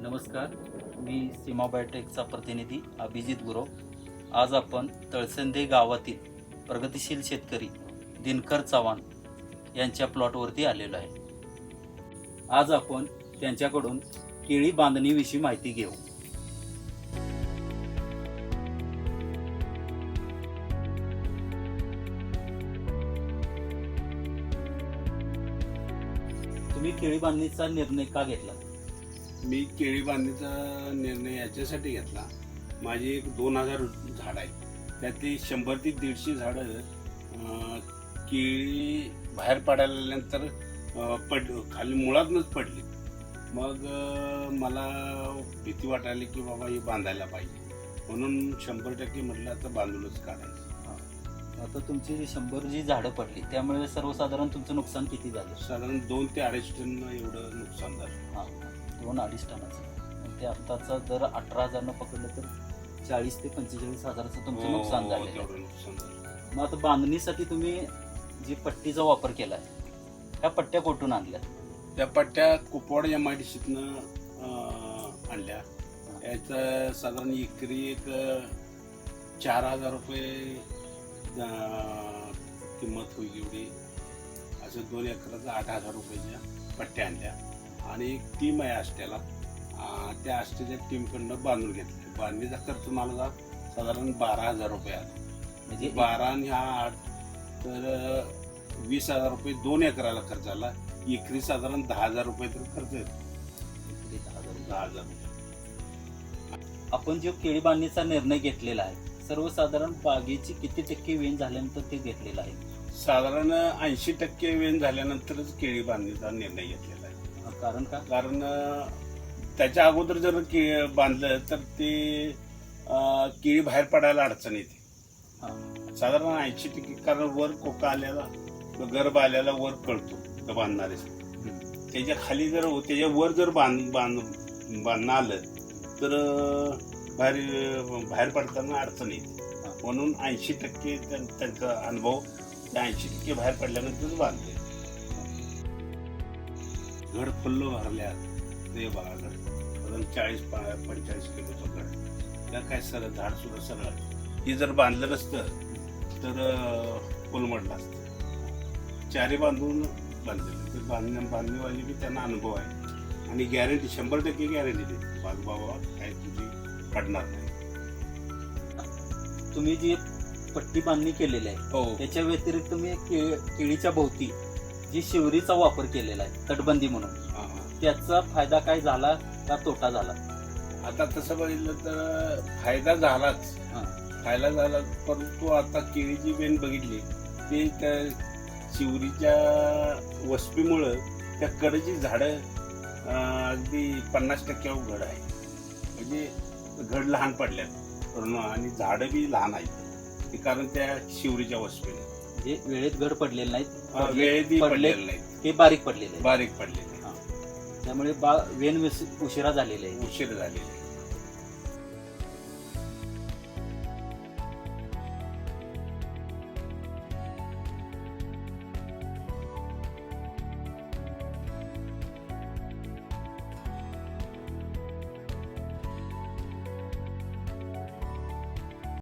नमस्कार मी सीमा बायोटेकचा प्रतिनिधी अभिजित गुरव. आज आपण तळसंदे गावातील प्रगतिशील शेतकरी दिनकर चव्हाण यांच्या प्लॉटवरती आलेलो आहे. आज आपण त्यांच्याकडून केळी बांधणीविषयी माहिती घेऊ. तुम्ही केळी बांधणीचा निर्णय का घेतला? मी केळी बांधणीचा निर्णय याच्यासाठी घेतला. माझी एक दोन हजार झाड आहे त्यातली शंभर ते दीडशे झाडं केळी बाहेर पडायल्यानंतर पड खाली मुळातनंच पडली. मग मला भीती वाटायली की बाबा हे बांधायला पाहिजे. म्हणून शंभर टक्के म्हटलं आता बांधूनच काढायचं. आता तुमची शंभर जी झाडं पडली त्यामुळे सर्वसाधारण तुमचं नुकसान किती झालं? साधारण दोन ते अडीच टन एवढं नुकसान झालं. हा. दोन अडीच टनाचं. ते आत्ताचा दर अठरा हजारनं पकडलं तर चाळीस ते पंचेचाळीस हजाराचं तुमचं नुकसान हो, झालं मग आता बांधणीसाठी तुम्ही जी पट्टीचा वापर केलाय ह्या पट्ट्या कुठून आणल्या? त्या पट्ट्या कुपवाड एम आय डी आणल्या. याचं साधारण एकरी एक चार हजार रुपये किंमत होईल एवढी. असं दोन एकराचं आठ हजार रुपयाच्या पट्ट्या आणल्या. आणि एक टीम आहे आष्ट्याला त्या आष्ट्याच्या टीमकडनं बांधून घेतल्या बांधणीचा खर्च मला जा- साधारण बारा हजार रुपये आला. म्हणजे बारा आणि हा आठ तर वीस हजार रुपये दोन एकराला खर्च आला. एकरी साधारण दहा हजार रुपये तर खर्च येतो. दहा हजार रुपये. आपण जो केळी बांधणीचा निर्णय घेतलेला आहे सर्वसाधारण बागेची किती टक्के वेन झाल्यानंतर ते घेतलेलं आहे? साधारण ऐंशी टक्के वेन झाल्यानंतरच केळी बांधणीचा निर्णय घेतलेला कारण का? कारण त्याच्या अगोदर जर के बांधलं तर ते केळी बाहेर पडायला अडचण येते. साधारण ऐंशी टक्के कारण वर कोका आल्याला गर्भ आल्याला वर कळतो तर बांधणारे. त्याच्याखाली जर त्याच्या वर जर बांध बांध बांधणं आलं तर बाहेर बाहेर पडताना अडचण येते. म्हणून ऐंशी टक्के त्यां- त्यांचा अनुभव त्या ऐंशी टक्के बाहेर पडल्यानंतर बांधले घड फुल्ल भरल्या ते बघा घड साधारण चाळीस पंचेचाळीस किलोचं घड त्या काय सर झाड सुद्धा सरळ. हे जर बांधलं नसतं तर कोलमडलं असतं. चारी बांधून बांधलेलं. तर बांधण्या बांधणीवाली बी त्यांना अनुभव आहे. आणि गॅरंटी शंभर टक्के गॅरंटी देते बाग बाबा काय तुझी पडणार नाही. तुम्ही जी पट्टी बांधणी केलेली आहे हो. त्याच्या व्यतिरिक्त तुम्ही केळीच्या भोवती जी शिवरीचा वापर केलेला आहे तटबंदी म्हणून हा, हा. त्याचा फायदा काय झाला का तोटा झाला? आता तसं बघितलं तर फायदा झालाच. हा. फायदा झाला परंतु आता केळीची बेन बघितली ते त्या शिवरीच्या वस्पीमुळं त्या कडची झाडं अं, अगदी पन्नास टक्क्यावर घड आहे. म्हणजे घड लहान पडल्यात पूर्ण आणि झाडं बी लहान आहेत. ते कारण त्या शिवरीच्या वस्पीने म्हणजे वेळेत घड पडलेले नाहीत वेळेतही पडले पडलेलं नाही ते बारीक पडलेले आहेत. बारीक पडलेले त्यामुळे बा वेन उशिरा झालेले आहे. उशीर झालेले